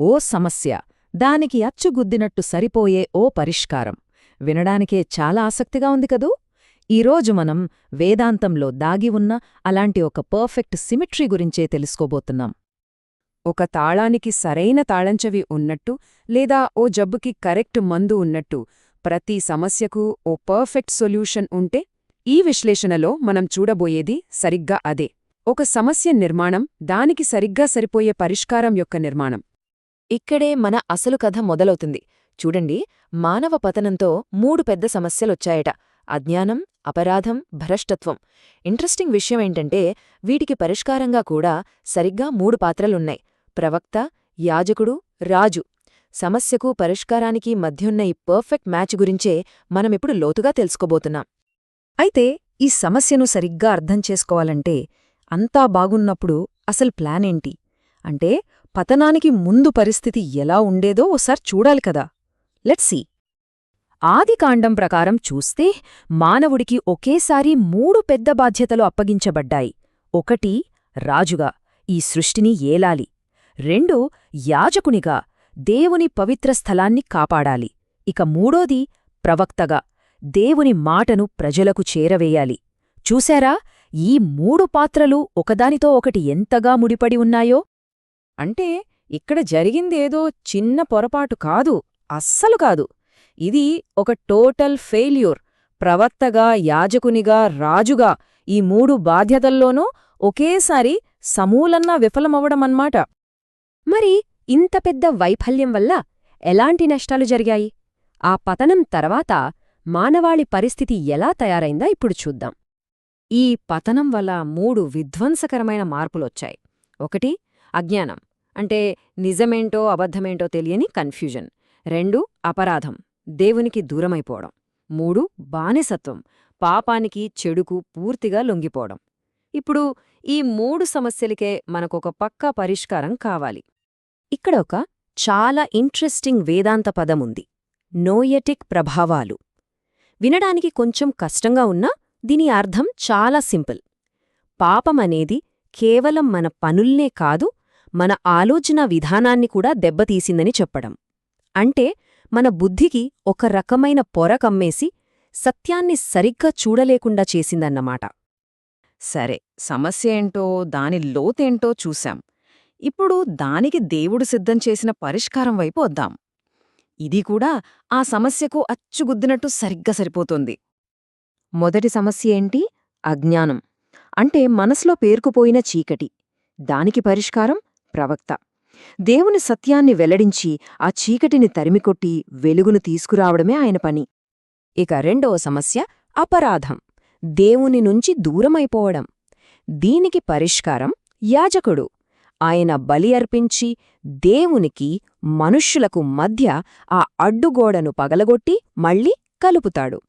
ఓ సమస్య. దానికి అచ్చుగుద్దినట్టు సరిపోయే ఓ పరిష్కారం. వినడానికే చాలా ఆసక్తిగా ఉంది కదూ? ఈరోజు మనం వేదాంతంలో దాగి ఉన్న అలాంటి ఒక పర్ఫెక్ట్ సిమిట్రీ గురించే తెలుసుకోబోతున్నాం. ఒక తాళానికి సరైన తాళంచవి ఉన్నట్టు లేదా ఓ జబ్బుకి కరెక్ట్ మందు ఉన్నట్టు ప్రతి సమస్యకు ఓ పర్ఫెక్ట్ సొల్యూషన్ ఉంటే ఈ విశ్లేషణలో మనం చూడబోయేది సరిగ్గా అదే. ఒక సమస్య నిర్మాణం దానికి సరిగ్గా సరిపోయే పరిష్కారం యొక్క నిర్మాణం. ఇక్కడే మన అసలు కథ మొదలవుతుంది. చూడండి మానవ పతనంతో మూడు పెద్ద సమస్యలొచ్చాయట. అజ్ఞానం అపరాధం భ్రష్టత్వం. ఇంట్రెస్టింగ్ విషయమేంటంటే వీటికి పరిష్కారంగా కూడా సరిగ్గా మూడు పాత్రలున్నాయి. ప్రవక్త యాజకుడు రాజు. సమస్యకు పరిష్కారానికి మధ్యున్న ఈ పర్ఫెక్ట్ మ్యాచ్ గురించే మనమిప్పుడు లోతుగా తెలుసుకోబోతున్నాం. అయితే ఈ సమస్యను సరిగ్గా అర్థం చేసుకోవాలంటే అంతా బాగున్నప్పుడు అసలు ప్లానేంటి? అంటే పతనానికి ముందు పరిస్థితి ఎలా ఉండేదో ఓసారి చూడాలి కదా. Let's see. ఆదికాండం ప్రకారం చూస్తే మానవుడికి ఒకేసారి మూడు పెద్ద బాధ్యతలు అప్పగించబడ్డాయి. ఒకటి రాజుగా ఈ సృష్టిని ఏలాలి. రెండు యాజకునిగా దేవుని పవిత్ర స్థలాన్ని కాపాడాలి. ఇక మూడోది ప్రవక్తగా దేవుని మాటను ప్రజలకు చేరవేయాలి. చూశారా ఈ మూడు పాత్రలు ఒకదానితో ఒకటి ఎంతగా ముడిపడి ఉన్నాయో? అంటే ఇక్కడ జరిగిందేదో చిన్న పొరపాటు కాదు అస్సలు కాదు. ఇది ఒక టోటల్ ఫెయిల్యూర్. ప్రవక్తగా యాజకునిగా రాజుగా ఈ మూడు బాధ్యతల్లోనూ ఒకేసారి సమూలన్నా విఫలమవ్వడమన్మాట. మరి ఇంత పెద్ద వైఫల్యం వల్ల ఎలాంటి నష్టాలు జరిగాయి? ఆ పతనం తర్వాత మానవాళి పరిస్థితి ఎలా తయారైందా ఇప్పుడు చూద్దాం. ఈ పతనం వల్ల మూడు విధ్వంసకరమైన మార్పులొచ్చాయి. ఒకటి అజ్ఞానం. అంటే నిజమేంటో అబద్ధమేంటో తెలియని కన్ఫ్యూజన్. రెండు అపరాధం. దేవునికి దూరమైపోవడం. మూడు బానిసత్వం. పాపానికి చెడుకు పూర్తిగా లొంగిపోవడం. ఇప్పుడు ఈ మూడు సమస్యలకే మనకొక పక్కా పరిష్కారం కావాలి. ఇక్కడ ఒక చాలా ఇంట్రెస్టింగ్ వేదాంత పదముంది. నోయటిక్ ప్రభావాలు. వినడానికి కొంచెం కష్టంగా ఉన్నా దీని అర్థం చాలా సింపుల్. పాపమనేది కేవలం మన పనుల్నే కాదు మన ఆలోచన విధానాన్ని కూడా దెబ్బతీసిందని చెప్పడం. అంటే మన బుద్ధికి ఒక రకమైన పొర కమ్మేసి సత్యాన్ని సరిగ్గా చూడలేకుండా చేసిందన్నమాట. సరే సమస్య ఏంటో దాని లోతేంటో చూశాం. ఇప్పుడు దానికి దేవుడు సిద్ధం చేసిన పరిష్కారం వైపు వద్దాం. ఇది కూడా ఆ సమస్యకు అచ్చుగుద్దినట్టు సరిగ్గా సరిపోతుంది. మొదటి సమస్య ఏంటి? అజ్ఞానం. అంటే మనసులో పేరుకుపోయిన చీకటి. దానికి పరిష్కారం ప్రవక్త. దేవుని సత్యాన్ని వెల్లడించి ఆ చీకటిని తరిమికొట్టి వెలుగును తీసుకురావడమే ఆయన పని. ఇక రెండవ సమస్య అపరాధం. దేవుని నుంచి దూరమైపోవడం. దీనికి పరిష్కారం యాజకుడు. ఆయన బలి అర్పించి దేవునికి మనుష్యులకు మధ్య ఆ అడ్డుగోడను పగలగొట్టి మళ్ళీ కలుపుతాడు.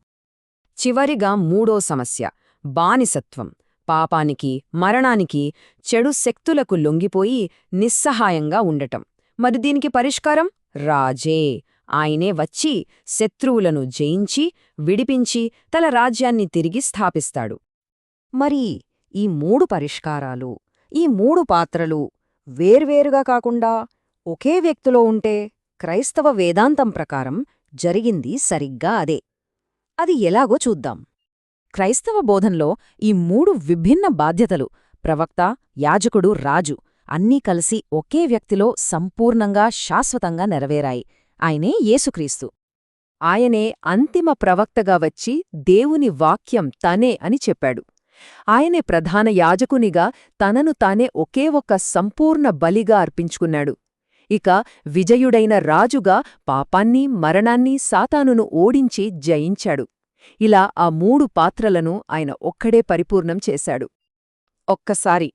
చివరిగా మూడో సమస్య బానిసత్వం. పాపానికి మరణానికి చెడు శక్తులకు లొంగిపోయి నిస్సహాయంగా ఉండటం. మరి దీనికి పరిష్కారం? రాజే! ఆయనే వచ్చి శత్రువులను జయించి విడిపించి తల రాజ్యాన్ని తిరిగి స్థాపిస్తాడు. మరి ఈ మూడు పరిష్కారాలు ఈ మూడు పాత్రలు వేర్వేరుగా కాకుండా ఒకే వ్యక్తిలో ఉంటే క్రైస్తవ వేదాంతం ప్రకారం జరిగింది సరిగ్గా అదే. అది ఎలాగో చూద్దాం. క్రైస్తవ బోధంలో ఈ మూడు విభిన్న బాధ్యతలు ప్రవక్త యాజకుడు రాజు అన్నీ కలిసి ఒకే వ్యక్తిలో సంపూర్ణంగా శాశ్వతంగా నెరవేరాయి. ఆయనే యేసుక్రీస్తు. ఆయనే అంతిమ ప్రవక్తగా వచ్చి దేవుని వాక్యం తనే అని చెప్పాడు. ఆయనే ప్రధాన యాజకునిగా తనను తానే ఒకే ఒక్క సంపూర్ణ బలిగా అర్పించుకున్నాడు. ఇక విజయుడైన రాజుగా పాపాన్ని మరణాన్ని సాతానును ఓడించి జయించాడు. ఇలా ఆ మూడు పాత్రలను ఆయన ఒక్కడే పరిపూర్ణం చేశాడు. ఒక్కసారి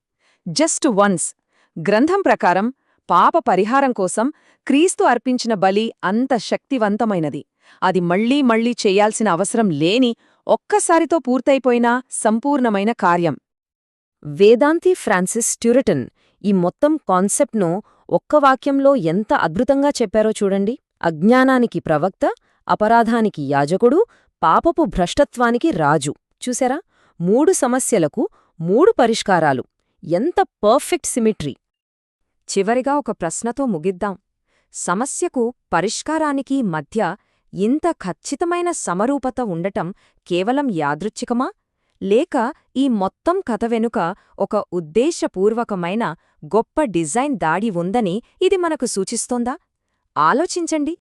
జస్ట్ వన్స్ గ్రంథం ప్రకారం పాప పరిహారం కోసం క్రీస్తు అర్పించిన బలి అంత శక్తివంతమైనది. అది మళ్ళీ మళ్ళీ చేయాల్సిన అవసరం లేని ఒక్కసారితో పూర్తయిపోయిన సంపూర్ణమైన కార్యం. వేదాంతి ఫ్రాన్సిస్ ట్యూరటన్ ఈ మొత్తం కాన్సెప్ట్ను ఒక్క వాక్యంలో ఎంత అద్భుతంగా చెప్పారో చూడండి. అజ్ఞానానికి ప్రవక్త అపరాధానికి యాజకుడు పాపపు భ్రష్టత్వానికి రాజు. చూసారా మూడు సమస్యలకు మూడు పరిష్కారాలు. ఎంత పర్ఫెక్ట్ సిమిట్రీ. చివరిగా ఒక ప్రశ్నతో ముగిద్దాం. సమస్యకు పరిష్కారానికి మధ్య ఇంత ఖచ్చితమైన సమరూపత ఉండటం కేవలం యాదృచ్ఛికమా? లేక ఈ మొత్తం కథ వెనుక ఒక ఉద్దేశపూర్వకమైన గొప్ప డిజైన్ దాడి ఉందని ఇది మనకు సూచిస్తోందా? ఆలోచించండి.